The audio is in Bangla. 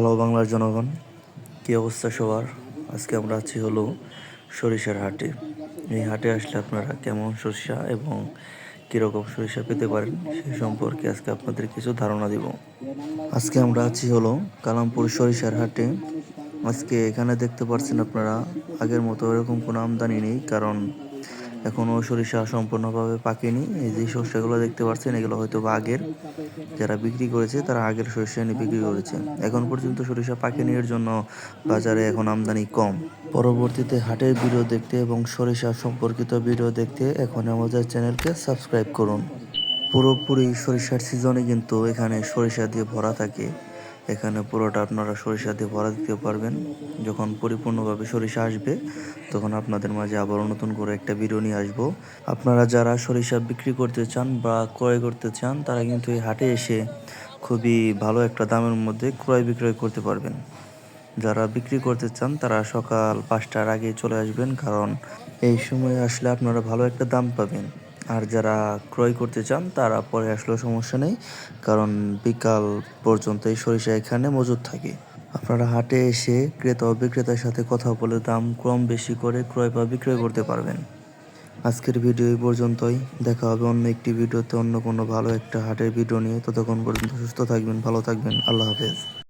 হ্যালো বাংলার জনগণ, কী অবস্থা সবার? আজকে আমরা আছি হলো সরিষার হাটে। এই হাটে আসলে আপনারা কেমন সরিষা এবং কীরকম সরিষা পেতে পারেন সেই সম্পর্কে আজকে আপনাদের কিছু ধারণা দিব। আজকে আমরা আছি হলো কালামপুর সরিষার হাটে। আজকে এখানে দেখতে পাচ্ছেন আপনারা, আগের মতো এরকম কোনো আমদানি নেই কারণ এখনও সরিষা সম্পূর্ণভাবে পাকেনি। এই যে সরিষাগুলো দেখতে পাচ্ছেন, এগুলো হয়তো বা আগের যারা বিক্রি করেছে, তারা আগের সরিষা এনে বিক্রি করেছে। এখন পর্যন্ত সরিষা পাকেনি, এর জন্য বাজারে এখন আমদানি কম। পরবর্তীতে হাটের ভিডিও দেখতে এবং সরিষা সম্পর্কিত ভিডিও দেখতে এখন আমাদের চ্যানেলকে সাবস্ক্রাইব করুন। পুরোপুরি সরিষার সিজনে কিন্তু এখানে সরিষা দিয়ে ভরা থাকে। এখানে পুরোটা আপনারা সরিষা দিয়ে ভরা দিতে পারবেন। যখন পরিপূর্ণভাবে সরিষা আসবে, তখন আপনাদের মাঝে আবারও নতুন করে একটা ভিডিও নিয়ে আসব। আপনারা যারা সরিষা বিক্রি করতে চান বা ক্রয় করতে চান, তারা কিন্তু এই হাটে এসে খুবই ভালো একটা দামের মধ্যে ক্রয় বিক্রয় করতে পারবেন। যারা বিক্রি করতে চান, তারা সকাল পাঁচটার আগে চলে আসবেন, কারণ এই সময় আসলে আপনারা ভালো একটা দাম পাবেন। আর যারা ক্রয় করতে চান, তারা পরে আসলেও সমস্যা নেই, কারণ বিকাল পর্যন্ত এই সরিষা এখানে মজুদ থাকে। আপনারা হাটে এসে ক্রেতা ও বিক্রেতার সাথে কথা বলে দাম কম বেশি করে ক্রয় বা বিক্রয় করতে পারবেন। আজকের ভিডিও এই পর্যন্তই। দেখা হবে অন্য একটি ভিডিওতে অন্য কোনো ভালো একটা হাটের ভিডিও নিয়ে। ততক্ষণ পর্যন্ত সুস্থ থাকবেন, ভালো থাকবেন। আল্লাহ হাফেজ।